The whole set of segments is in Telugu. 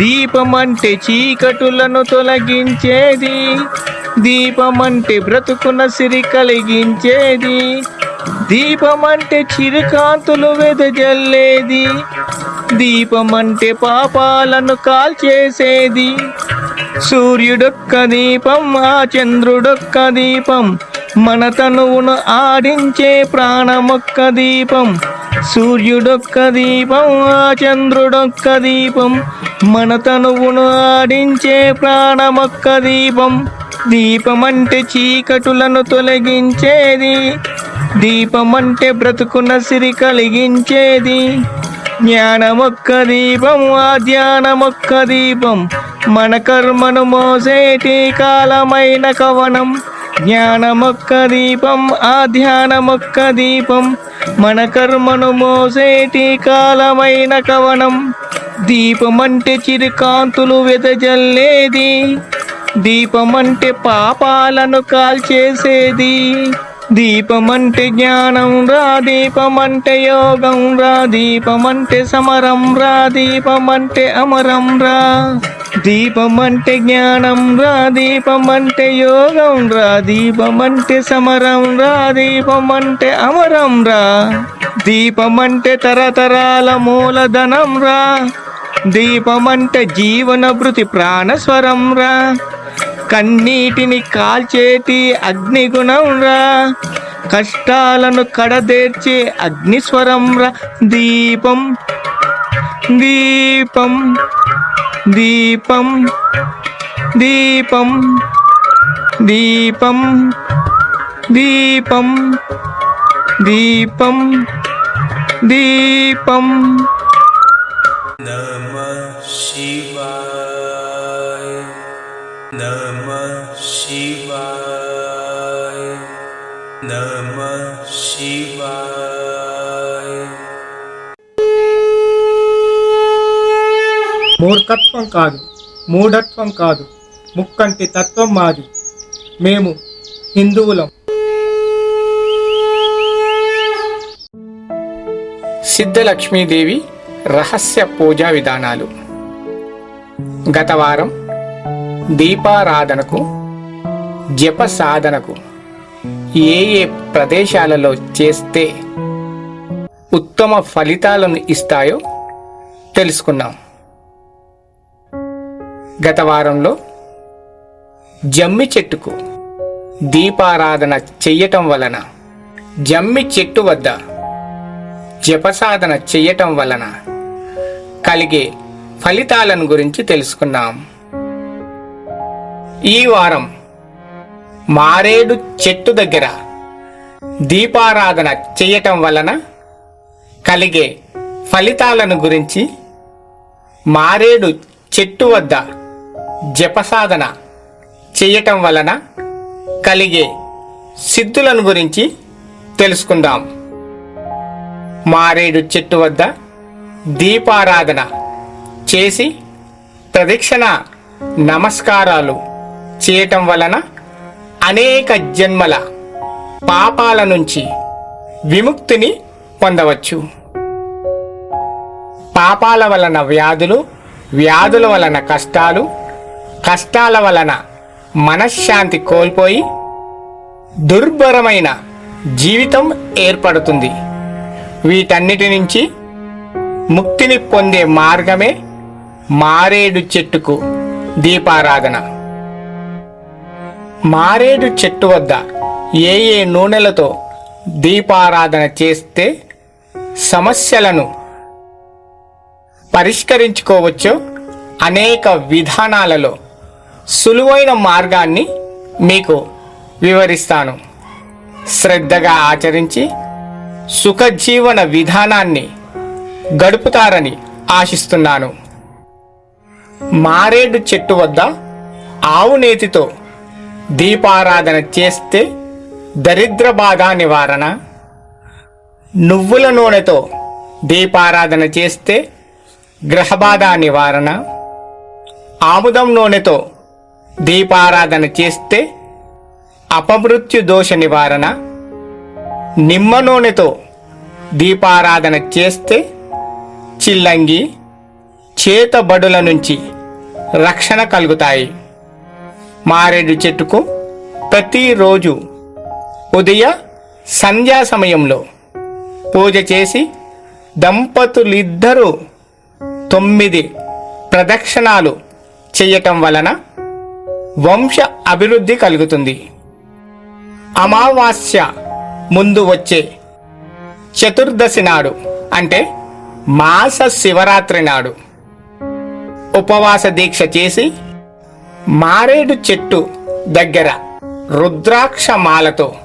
దీపమంటే చీకటులను తొలగించేది. దీపమంటే బ్రతుకున సిరి కలిగించేది. దీపమంటే చిరుకాంతులు వెదజల్లేది. దీపమంటే పాపాలను కాల్చేసేది. సూర్యుడొక్క దీపం ఆ చంద్రుడొక్క దీపం మన తనువును ఆడించే ప్రాణమొక్క దీపం సూర్యుడొక్క దీపం ఆ చంద్రుడొక్క దీపం మన తనువును ఆడించే ప్రాణమొక్క దీపం. దీపమంటే చీకటులను తొలగించేది. దీపమంటే బ్రతుకున్న సిరి కలిగించేది. జ్ఞానమొక్క దీపం ఆ ధ్యానమొక్క దీపం. మన కర్మను మోసేటి కాలమైన కవనం. జ్ఞానమొక్క దీపం ఆ ధ్యానమొక్క దీపం. మన కర్మను మోసేటి కాలమైన కవనం. దీపమంటే చిరుకాంతులు వెదజల్లేది. దీపమంటే పాపాలను కాల్చేసేది. దీపమంటే జ్ఞానం రా దీపమంటే యోగం రా దీపమంటే సమరం రా దీపమంటే అమరం రా. దీపమంటే జ్ఞానం రా దీపమంటే యోగం రా దీపమంటే సమరం రా దీపమంటే అమరం రా. దీపమంటే తరతరాల మూలధనం రా. దీపమంటే జీవన భృతి ప్రాణస్వరం రా. కన్నీటిని కాల్చేటి అగ్నిగుణం రా. కష్టాలను కడదేర్చే అగ్నిస్వరం రా. దీపం దీపం దీపం దీపం దీపం దీపం దీపం దీపం. शिवाय नमः शिवाय नमः शिवाय మూర్ఖత్వం కాదు మూఢత్వం కాదు ముక్కంటి తత్వం మాది మేము హిందువులం సిద్ధలక్ష్మీదేవి రహస్య పూజా విధానాలు గత వారం దీపారాధనకు జప సాధనకు ఏ ఏ ప్రదేశాలలో చేస్తే ఉత్తమ ఫలితాలను ఇస్తాయో తెలుసుకున్నాం. గత వారంలో జమ్మి చెట్టుకు దీపారాధన చెయ్యటం వలన జమ్మి చెట్టు వద్ద జపసాధన చెయ్యటం వలన కలిగే ఫలితాలను గురించి తెలుసుకున్నాం. ఈ వారం మారేడు చెట్టు దగ్గర దీపారాధన చెయ్యటం వలన కలిగే ఫలితాలను గురించి మారేడు చెట్టు వద్ద జపసాధన చెయ్యటం వలన కలిగే సిద్ధులను గురించి తెలుసుకుందాం. మారేడు చెట్టు వద్ద దీపారాధన చేసి ప్రదక్షిణ నమస్కారాలు చేయటం వలన అనేక జన్మల పాపాల నుంచి విముక్తిని పొందవచ్చు. పాపాల వలన వ్యాధులు వ్యాధుల వలన కష్టాలు కష్టాల వలన మనశ్శాంతి కోల్పోయి దుర్భరమైన జీవితం ఏర్పడుతుంది. వీటన్నిటి నుంచి ముక్తిని పొందే మార్గమే మారేడు చెట్టుకు దీపారాధన. మారేడు చెట్టు వద్ద ఏ ఏ నూనెలతో దీపారాధన చేస్తే సమస్యలను పరిష్కరించుకోవచ్చో అనేక విధానాలలో సులువైన మార్గాన్ని మీకు వివరిస్తాను. శ్రద్ధగా ఆచరించి సుఖజీవన విధానాన్ని గడుపుతారని ఆశిస్తున్నాను. మారేడు చెట్టు వద్ద ఆవు నేతితో దీపారాధన చేస్తే దరిద్ర బాధ నివారణ. నువ్వుల నూనెతో దీపారాధన చేస్తే గ్రహబాధ నివారణ. ఆముదం నూనెతో దీపారాధన చేస్తే అపమృత్యు దోష నివారణ. నిమ్మ నూనెతో దీపారాధన చేస్తే చిల్లంగి చేతబడుల నుంచి రక్షణ కలుగుతాయి. మారేడు చెట్టుకు ప్రతిరోజు ఉదయ సంధ్యా సమయంలో పూజ చేసి దంపతులిద్దరూ తొమ్మిది ప్రదక్షిణాలు చేయటం వలన వంశ అభివృద్ధి కలుగుతుంది. అమావాస్య ముందు వచ్చే చతుర్దశి నాడు అంటే మాస శివరాత్రి నాడు. ఉపవాస దీక్ష చేసి మారేడు చెట్టు దగ్గర రుద్రాక్ష మాలతో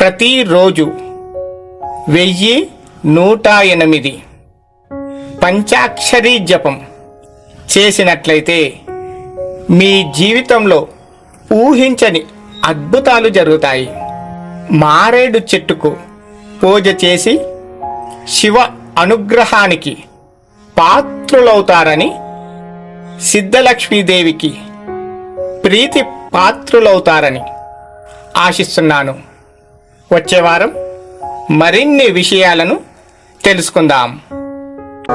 ప్రతిరోజు వెయ్యి నూట ఎనిమిది పంచాక్షరీ జపం చేసినట్లయితే మీ జీవితంలో ఊహించని అద్భుతాలు జరుగుతాయి. మారేడు చెట్టుకు పూజ చేసి శివ అనుగ్రహానికి పాత్రులవుతారని సిద్ధలక్ష్మీదేవికి ప్రీతి పాత్రులవుతారని ఆశిస్తున్నాను. వచ్చే వారం మరిన్ని విషయాలను తెలుసుకుందాం.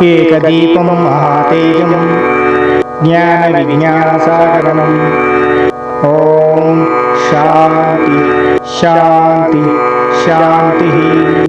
ఏకదీపం మహాతేజం జ్ఞాన ఓం శాంతి శాంతి శాంతి.